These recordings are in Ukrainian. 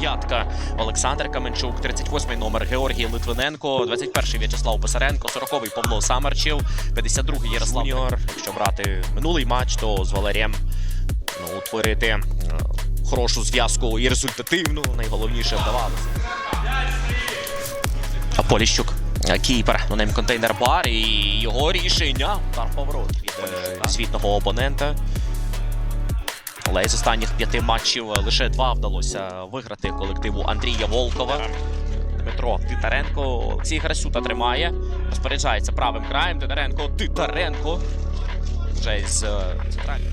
десятка Олександр Каменчук, 38-й номер Георгій Литвиненко, 21-й В'ячеслав Писаренко, 40-й Павло Самарчев, 52-й Ярослав Юніор. Якщо брати минулий матч, то з Валерієм ну, утворити е, хорошу зв'язку і результативну, найголовніше вдавалося. А Поліщук. е, Кіпер, ну ним контейнер бар і його рішення. Удар поворот від е, звітного опонента. Але із останніх п'яти матчів лише два вдалося виграти колективу Андрія Волкова. Дмитро Титаренко. Олексій Грасюта тримає. Розпоряджається правим краєм. Титаренко. Титаренко. Вже з е, центральної.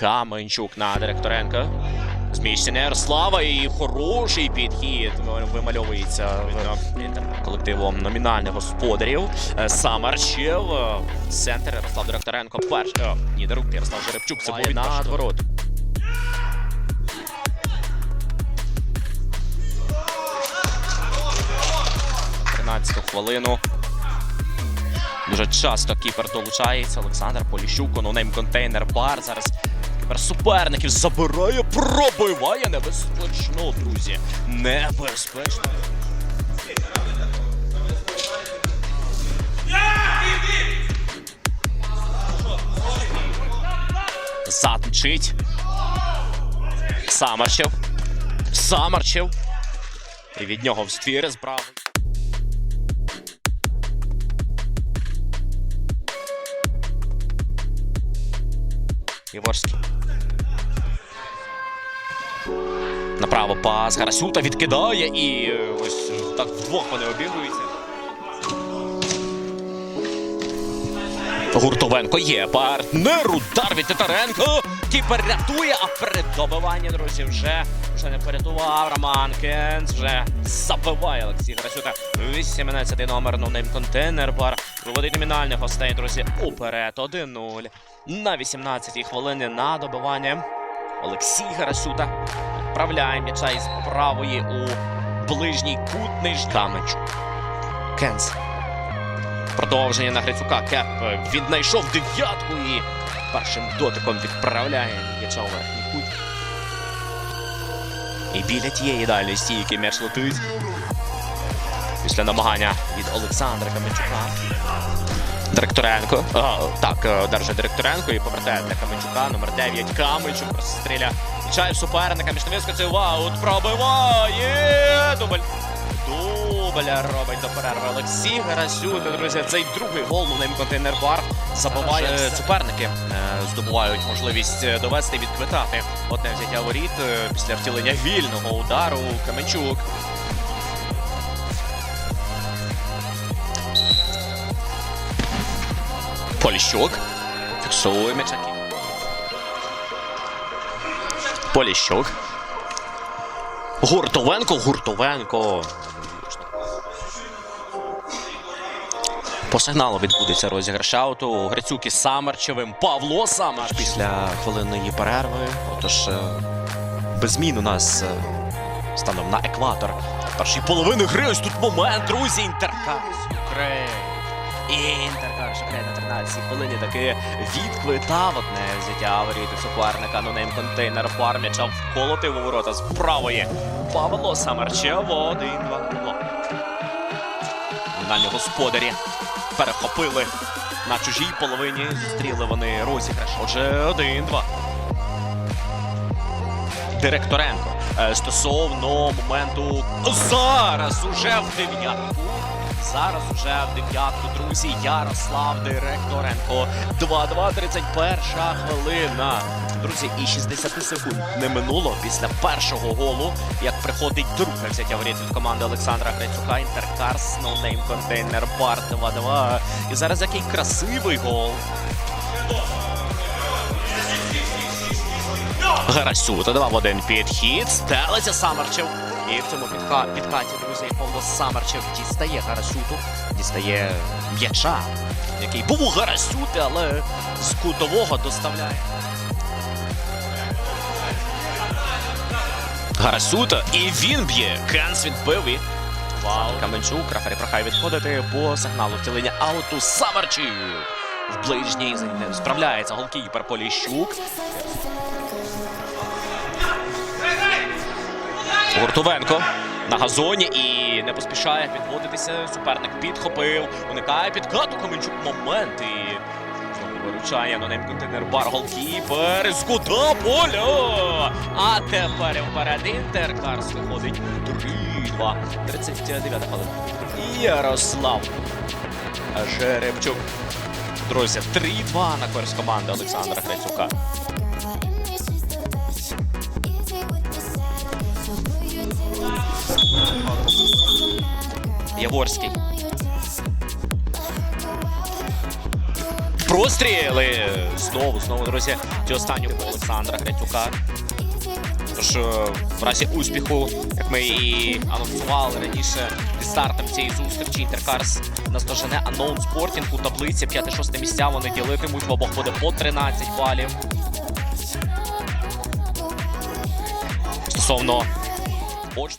Каменчук на Директоренка. Зміщення Ярослава і хороший підхід вимальовується в колективом номінальних господарів. Е, Самарчев. е, Центр Ярослав Директоренко. Перший. Е, Ні. Ярослав Жеребчук. Це був від ворот. Хвилину. Дуже часто кіпер долучається. Олександр Поліщук, нонейм контейнер бар. Зараз кіпер суперників забирає, пробиває небезпечно, друзі. Небезпечно. Зад мчить. Самарчев. Самарчев. І від нього в ствір з правої. Єворський. Направо пас. Гарасюта відкидає і е, ось е, так вдвох вони обігруються. Гуртовенко є партнер. Удар від Титаренко. Кіпер рятує, а перед добиванням, друзі, вже, вже не порятував. Роман Кенц вже забиває Олексій Гарасюта. 18 номер новнейм контейнер бар. Виводить номінальних гостей, друзі, уперед 1-0. На 18-й хвилині на добивання. Олексій Гарасюта відправляє м'яча із правої у ближній кут Нижкамич. Кенс. Продовження на Грицюка. Кеп віднайшов дев'ятку і першим дотиком відправляє м'яча у верхній кут. І біля тієї дальньої стійки м'яч летить. Після намагання від Олександра Каменчука. Директоренко. А, так, е, держить Директоренко і повертає для Каменчука. Номер 9 Каменчук простріляє. Чай суперника. Між невискочив аут. Пробиває. Дубль. Дубля робить до перерви Олексій Гарасюта. Друзі, цей другий гол на ним контейнер бар забиває. Е, Суперники е, здобувають можливість е, довести відквитати одне взяття воріт е, після втілення вільного удару. Каменчук. Поліщук. Фіксує м'яча. Поліщук. Гуртовенко, Гуртовенко. По сигналу відбудеться розіграш ауту. Грицюк із Самарчевим. Павло Самар після хвилинної перерви. Отож, е, без змін у нас е, станом на екватор. Першої половини гри. Ось тут момент, друзі. Інтеркас Україн. Шахрей на 13 хвилині таки відквитав одне взяття воріти суперника. Ну ним контейнер бар м'яча вколотив у ворота з правої. Павло Самарчев. Один-два Павло. Номінальні господарі перехопили на чужій половині. Зустріли вони розіграш. Отже, один-два. Директоренко е, стосовно моменту зараз уже в дев'ятку. Зараз уже в дев'ятку, друзі, Ярослав Директоренко. 2-2, 31 хвилина. Друзі, і 60 секунд не минуло після першого голу, як приходить друге взяття воріт від команди Олександра Грицюка. Інтеркарс, ноунейм контейнер, бар 2-2. І зараз який красивий гол. Гарасюта, 2 в 1 підхід. Стелиться Самарчев. І в цьому підка... підкаті, друзі, Павло Самарчев дістає Гарасюту, дістає м'яча, який був у Гарасюти, але з кутового доставляє. Гарасюта, і він б'є. Кенс відбив і Вау. Каменчук, Рафарі прохає відходити по сигналу втілення ауту Самарчів. В ближній справляється голкіпер Поліщук. Гуртовенко на газоні і не поспішає підводитися. Суперник підхопив, уникає підкату Каменчук момент і виручає аноним контейнер бар голкіпер з кута поля. А тепер вперед Інтер Карс виходить 3-2. 39 хвилина. Ярослав Жеребчук. Друзі, 3-2 на користь команди Олександра Грицюка. Яворський. Простріли! Знову, знову, друзі, ті останню Олександра Грицюка. Тож е, в разі успіху, як ми і анонсували раніше зі стартом цієї зустрічі, Інтеркарс наздожене Unknown Sporting у таблиці 5-6 місця. Вони ділитимуть в обох буде по 13 балів. Стосовно